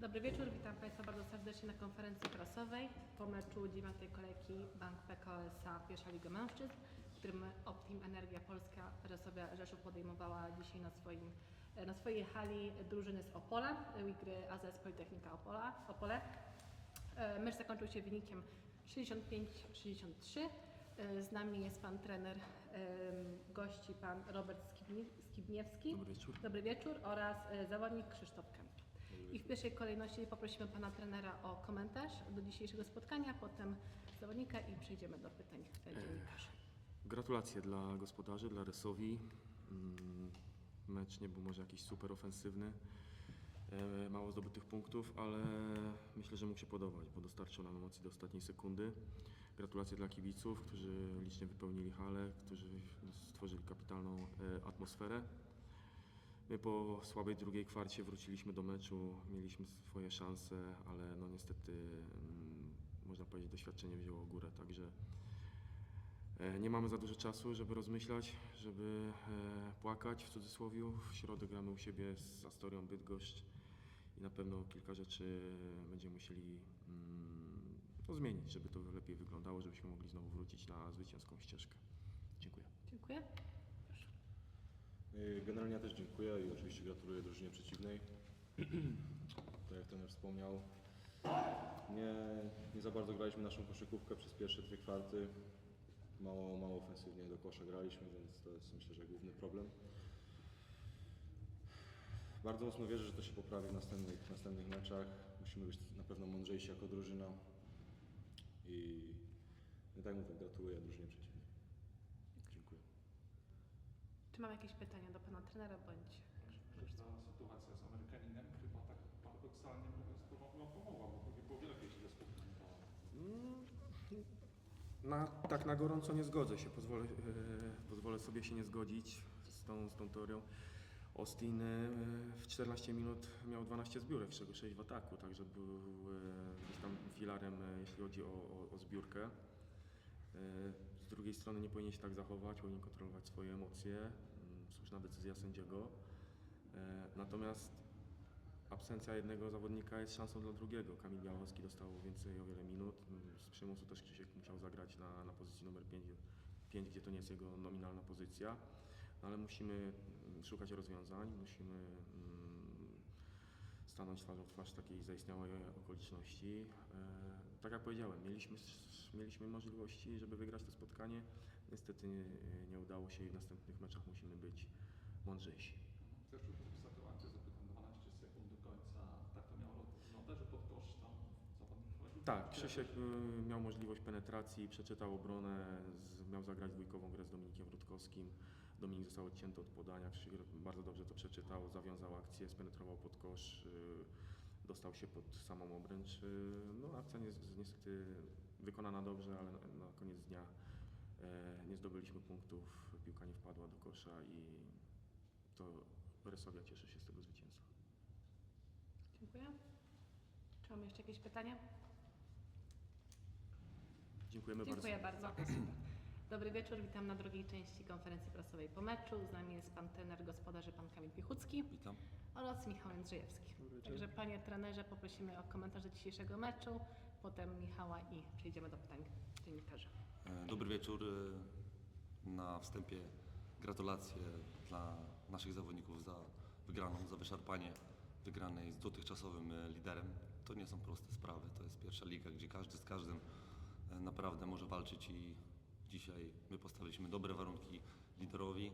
Dobry wieczór, witam Państwa bardzo serdecznie na konferencji prasowej po meczu dziewiątej kolejki Bank PKO SA Pierwsza Liga Mężczyzn, w którym Optim Energia Polska Resowia Rzeszów podejmowała dzisiaj na, swoim, na swojej hali drużyny z Opola, Wigry AZS Politechnika Opola, Opole. E, Mecz zakończył się wynikiem 65-63. E, Z nami jest pan trener gości, pan Robert Skibni- Skibniewski. Dobry wieczór. Dobry wieczór oraz e, zawodnik Krzysztof Kęp. I w pierwszej kolejności poprosimy pana trenera o komentarz do dzisiejszego spotkania, potem zawodnika i przejdziemy do pytań e, dziennikarzy. Gratulacje dla gospodarzy, dla Resowi. Mm, Mecz nie był może jakiś super ofensywny. E, Mało zdobytych punktów, ale myślę, że mógł się podobać, bo dostarczył nam emocji do ostatniej sekundy. Gratulacje dla kibiców, którzy licznie wypełnili halę, którzy stworzyli kapitalną e, atmosferę. My po słabej drugiej kwarcie wróciliśmy do meczu, mieliśmy swoje szanse, ale no niestety mm, można powiedzieć doświadczenie wzięło górę, także e, nie mamy za dużo czasu, żeby rozmyślać, żeby e, płakać w cudzysłowie. W środę gramy u siebie z Astorią Bydgoszcz i na pewno kilka rzeczy będziemy musieli mm, no, zmienić, żeby to lepiej wyglądało, żebyśmy mogli znowu wrócić na zwycięską ścieżkę. Dziękuję. Dziękuję. Y, Generalnie ja też dziękuję i oczywiście gratuluję drużynie przeciwnej. tak jak trener wspomniał, nie, nie za bardzo graliśmy naszą koszykówkę przez pierwsze dwie kwarty. Mało, mało ofensywnie do kosza graliśmy, więc to jest myślę, że główny problem. Bardzo mocno wierzę, że to się poprawi w następnych, w następnych meczach. Musimy być na pewno mądrzejsi jako drużyna. I no tak mówię, gratuluję drużynie przeciwnej. Czy mam jakieś pytania do pana trenera bądź Ta sytuacja z Amerykaninem chyba tak paradoksalnie mówiąc to wam pomogła, bo pewnie było wiele więcej ze spotkań. Na, tak na gorąco nie zgodzę się, pozwolę, e, pozwolę sobie się nie zgodzić z tą, z tą teorią. Austin e, w 14 minut miał 12 zbiórek, z czego 6 w ataku, także był e, gdzieś tam filarem, e, jeśli chodzi o, o, o zbiórkę. E, Z drugiej strony nie powinien się tak zachować, powinien kontrolować swoje emocje. Mm, Słuszna decyzja sędziego. E, Natomiast absencja jednego zawodnika jest szansą dla drugiego. Kamil Białowski dostał więcej o wiele minut. Z przymusu też Krzysiek musiał zagrać na, na pozycji numer 5, 5, gdzie to nie jest jego nominalna pozycja. No ale musimy mm, szukać rozwiązań, musimy mm, stanąć twarzą w twarz takiej zaistniałej okoliczności. E, tak jak powiedziałem, mieliśmy, mieliśmy możliwości, żeby wygrać to spotkanie. Niestety nie, nie udało się i w następnych meczach musimy być mądrzejsi. Też już w sytuacji zapytam 12 sekund do końca, tak to miało no też pod kosz tam. Tak, Krzysiek y, miał możliwość penetracji, przeczytał obronę, miał zagrać dwójkową grę z Dominikiem Rutkowskim. Dominik został odcięty od podania, Krzysiek bardzo dobrze to przeczytał, zawiązał akcję, spenetrował pod kosz, y, dostał się pod samą obręcz. y, No akcja ni- niestety wykonana dobrze, ale na, koniec dnia e, nie zdobyliśmy punktów, piłka nie wpadła do kosza i to Resowia cieszy się z tego zwycięstwa. Dziękuję. Czy mam jeszcze jakieś pytania? Dziękujemy Dziękuję bardzo. bardzo. Dobry wieczór, witam na drugiej części konferencji prasowej po meczu. Z nami jest pan trener gospodarzy, pan Kamil Pichucki Witam. oraz Michał Jędrzejewski. Także panie trenerze poprosimy o komentarz do dzisiejszego meczu, potem Michała i przejdziemy do pytań dziennikarzy. E, Dobry wieczór. E, Na wstępie gratulacje dla naszych zawodników za wygraną, za wyszarpanie wygranej z dotychczasowym e, liderem. To nie są proste sprawy. To jest pierwsza liga, gdzie każdy z każdym naprawdę może walczyć i dzisiaj my postawiliśmy dobre warunki liderowi.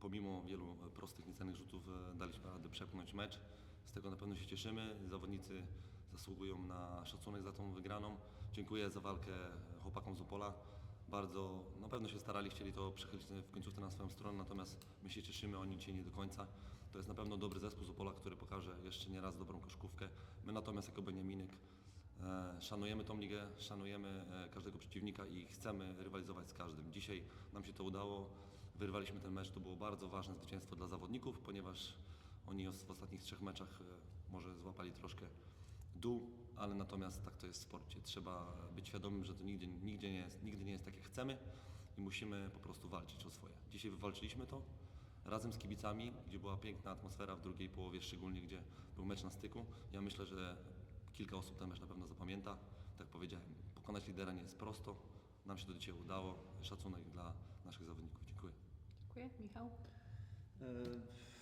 Pomimo wielu e, prostych, niecennych rzutów e, daliśmy radę przepchnąć mecz. Z tego na pewno się cieszymy. Zawodnicy zasługują na szacunek za tą wygraną. Dziękuję za walkę chłopakom z Opola. Bardzo na pewno się starali, chcieli to przechylić w końcówce na swoją stronę, natomiast my się cieszymy, oni dzisiaj nie do końca. To jest na pewno dobry zespół z Opola, który pokaże jeszcze nie raz dobrą koszkówkę. My natomiast jako Beniaminek E, Szanujemy tą ligę, szanujemy e, każdego przeciwnika i chcemy rywalizować z każdym. Dzisiaj nam się to udało, wyrwaliśmy ten mecz, to było bardzo ważne zwycięstwo dla zawodników, ponieważ oni w ostatnich trzech meczach e, może złapali troszkę dół, ale natomiast tak to jest w sporcie. Trzeba być świadomym, że to nigdy, nigdzie nie jest, nigdy nie jest tak jak chcemy i musimy po prostu walczyć o swoje. Dzisiaj wywalczyliśmy to, razem z kibicami, gdzie była piękna atmosfera w drugiej połowie, szczególnie gdzie był mecz na styku. Ja myślę, że kilka osób ten mecz na pewno zapamięta. Tak jak powiedziałem, pokonać lidera nie jest prosto. Nam się to dzisiaj udało. Szacunek dla naszych zawodników. Dziękuję. Dziękuję. Michał? E,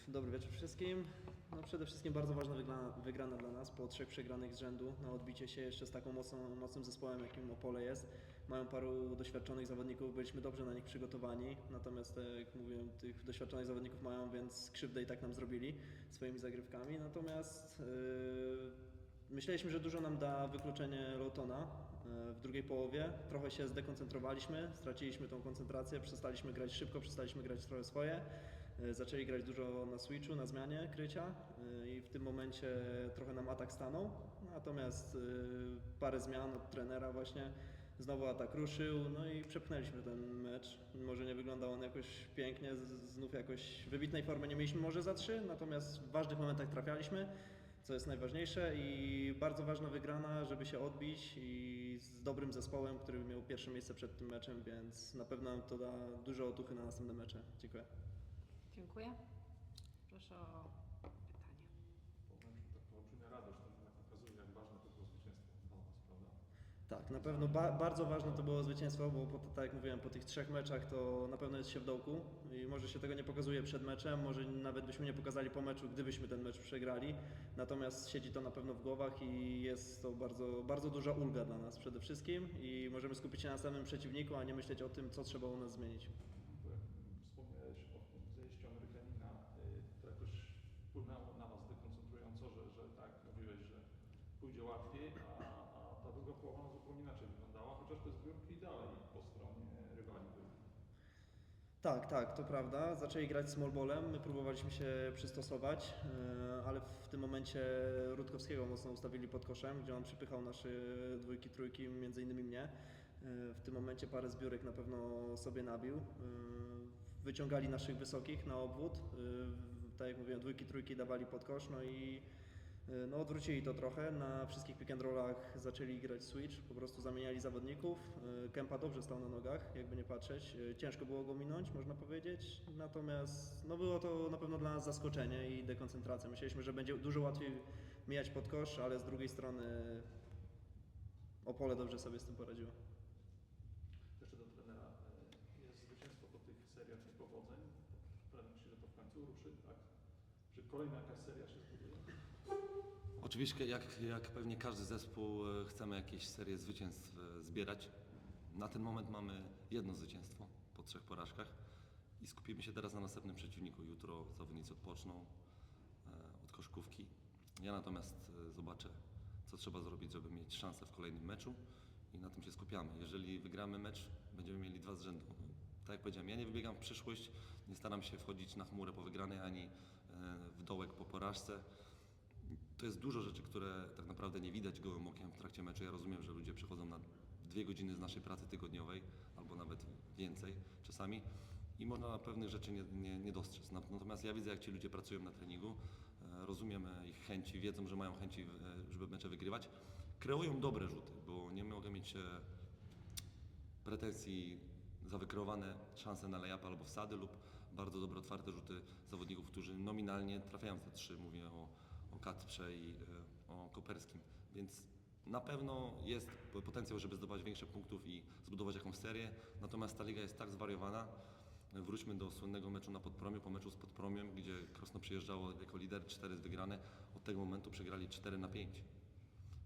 Dobry wieczór wszystkim. No przede wszystkim bardzo ważna wygrana, wygrana dla nas po trzech przegranych z rzędu na odbicie się jeszcze z taką mocną, mocnym zespołem, jakim Opole jest. Mają paru doświadczonych zawodników, byliśmy dobrze na nich przygotowani, natomiast tak jak mówiłem, tych doświadczonych zawodników mają, więc krzywdę i tak nam zrobili swoimi zagrywkami. Natomiast e, myśleliśmy, że dużo nam da wykluczenie Lotona e, w drugiej połowie. Trochę się zdekoncentrowaliśmy, straciliśmy tą koncentrację, przestaliśmy grać szybko, przestaliśmy grać trochę swoje. E, Zaczęli grać dużo na switchu, na zmianie krycia e, i w tym momencie trochę nam atak stanął. Natomiast parę zmian od trenera właśnie znowu atak ruszył, no i przepchnęliśmy ten mecz. Może nie wyglądał on jakoś pięknie, znów jakoś wybitnej formy nie mieliśmy może za trzy, natomiast w ważnych momentach trafialiśmy, co jest najważniejsze i bardzo ważna wygrana, żeby się odbić i z dobrym zespołem, który miał pierwsze miejsce przed tym meczem, więc na pewno nam to da dużo otuchy na następne mecze. Dziękuję. Dziękuję. Proszę o pytanie. Po meczu taka olbrzymia radość, to jednak pokazuje, jak ważne to było zwycięstwo dla nas, prawda? Tak, na pewno ba bardzo ważne to było zwycięstwo, bo po, tak jak mówiłem, po tych trzech meczach to na pewno jest się w dołku i może się tego nie pokazuje przed meczem, może nawet byśmy nie pokazali po meczu, gdybyśmy ten mecz przegrali. Natomiast siedzi to na pewno w głowach i jest to bardzo, bardzo duża ulga dla nas przede wszystkim i możemy skupić się na samym przeciwniku, a nie myśleć o tym, co trzeba u nas zmienić. Bo jak Wspomniałeś o tym zejściu Amerykanina, y, to jakoś wpłynęło na Was dekoncentrująco, że, że tak, mówiłeś, że pójdzie łatwiej, a, a ta druga połowa no, zupełnie inaczej wyglądała, chociaż te zbiórki dalej po stronie rywali były. Tak, tak, to prawda. Zaczęli grać small ballem, my próbowaliśmy się przystosować, e, ale w tym momencie Rutkowskiego mocno ustawili pod koszem, gdzie on przypychał nasze dwójki, trójki, między innymi mnie. E, W tym momencie parę zbiórek na pewno sobie nabił. E, Wyciągali naszych wysokich na obwód. Tak jak mówiłem, dwójki, trójki dawali pod kosz, no i no, odwrócili to trochę. Na wszystkich pick and rollach zaczęli grać switch, po prostu zamieniali zawodników. E, Kempa dobrze stał na nogach, jakby nie patrzeć. E, Ciężko było go minąć, można powiedzieć. Natomiast no, było to na pewno dla nas zaskoczenie i dekoncentracja. Myśleliśmy, że będzie dużo łatwiej mijać pod kosz, ale z drugiej strony Opole dobrze sobie z tym poradziło. Jeszcze do trenera. y, Jest zwycięstwo po tych seriach niepowodzeń. Trener myśli, że to w końcu ruszy, tak? Że kolejna jakaś seria się zbuduje. Oczywiście, jak, jak pewnie każdy zespół, e, chcemy jakieś serie zwycięstw e, zbierać. Na ten moment mamy jedno zwycięstwo po trzech porażkach i skupimy się teraz na następnym przeciwniku. Jutro zawodnicy odpoczną e, od koszkówki. Ja natomiast zobaczę, co trzeba zrobić, żeby mieć szansę w kolejnym meczu i na tym się skupiamy. Jeżeli wygramy mecz, będziemy mieli dwa z rzędu. Tak jak powiedziałem, ja nie wybiegam w przyszłość, nie staram się wchodzić na chmurę po wygranej ani w dołek po porażce. To jest dużo rzeczy, które tak naprawdę nie widać gołym okiem w trakcie meczu. Ja rozumiem, że ludzie przychodzą na dwie godziny z naszej pracy tygodniowej, albo nawet więcej czasami i można na pewnych rzeczy nie, nie, nie dostrzec. Nat- Natomiast ja widzę, jak ci ludzie pracują na treningu, e, rozumiem ich chęci, wiedzą, że mają chęci, e, żeby mecze wygrywać. Kreują dobre rzuty, bo nie mogę mieć e, pretensji za wykreowane szanse na layup albo wsady lub bardzo dobre otwarte rzuty zawodników, którzy nominalnie trafiają te trzy. Mówię o, o Katprze i e, o Koperskim. Więc na pewno jest potencjał, żeby zdobywać większe punktów i zbudować jakąś serię. Natomiast ta liga jest tak zwariowana. Wróćmy do słynnego meczu na Podpromiu, po meczu z Podpromiem, gdzie Krosno przyjeżdżało jako lider, 4 wygrane. Od tego momentu przegrali 4 na 5.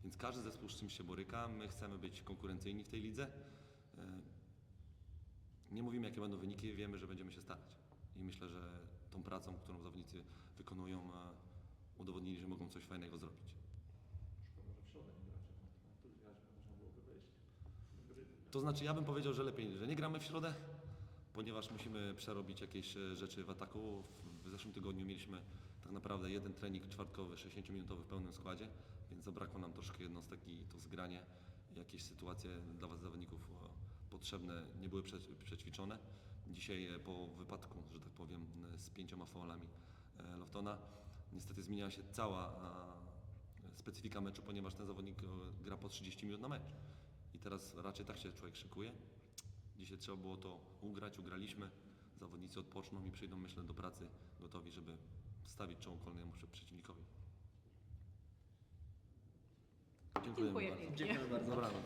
Więc każdy zespół z czymś się boryka. My chcemy być konkurencyjni w tej lidze. E, Nie mówimy, jakie będą wyniki, wiemy, że będziemy się starać. I myślę, że tą pracą, którą zawodnicy wykonują, e, udowodnili, że mogą coś fajnego zrobić. Szkoda, że w środę nie gracie. Na entuzjazmie można byłoby wejść. Gry. To znaczy, ja bym powiedział, że lepiej, że nie gramy w środę, ponieważ musimy przerobić jakieś e, rzeczy w ataku. W- zeszłym tygodniu mieliśmy tak naprawdę jeden trening czwartkowy, 60-minutowy w pełnym składzie, więc zabrakło nam troszkę jednostek i to zgranie, jakieś sytuacje dla Was zawodników e, potrzebne nie były prze, przećwiczone. Dzisiaj e, po wypadku, że tak powiem, z pięcioma faulami Loftona, niestety zmieniała się cała specyfika meczu, ponieważ ten zawodnik e, gra po 30 minut na mecz. I teraz raczej tak się człowiek szykuje. Dzisiaj trzeba było to ugrać, ugraliśmy. zawodnicy odpoczną i przyjdą, myślę, do pracy gotowi, żeby stawić czoło kolejnemu prze- przeciwnikowi. Dziękujemy Dziękuję bardzo. Dziękuję bardzo. Dobranoc.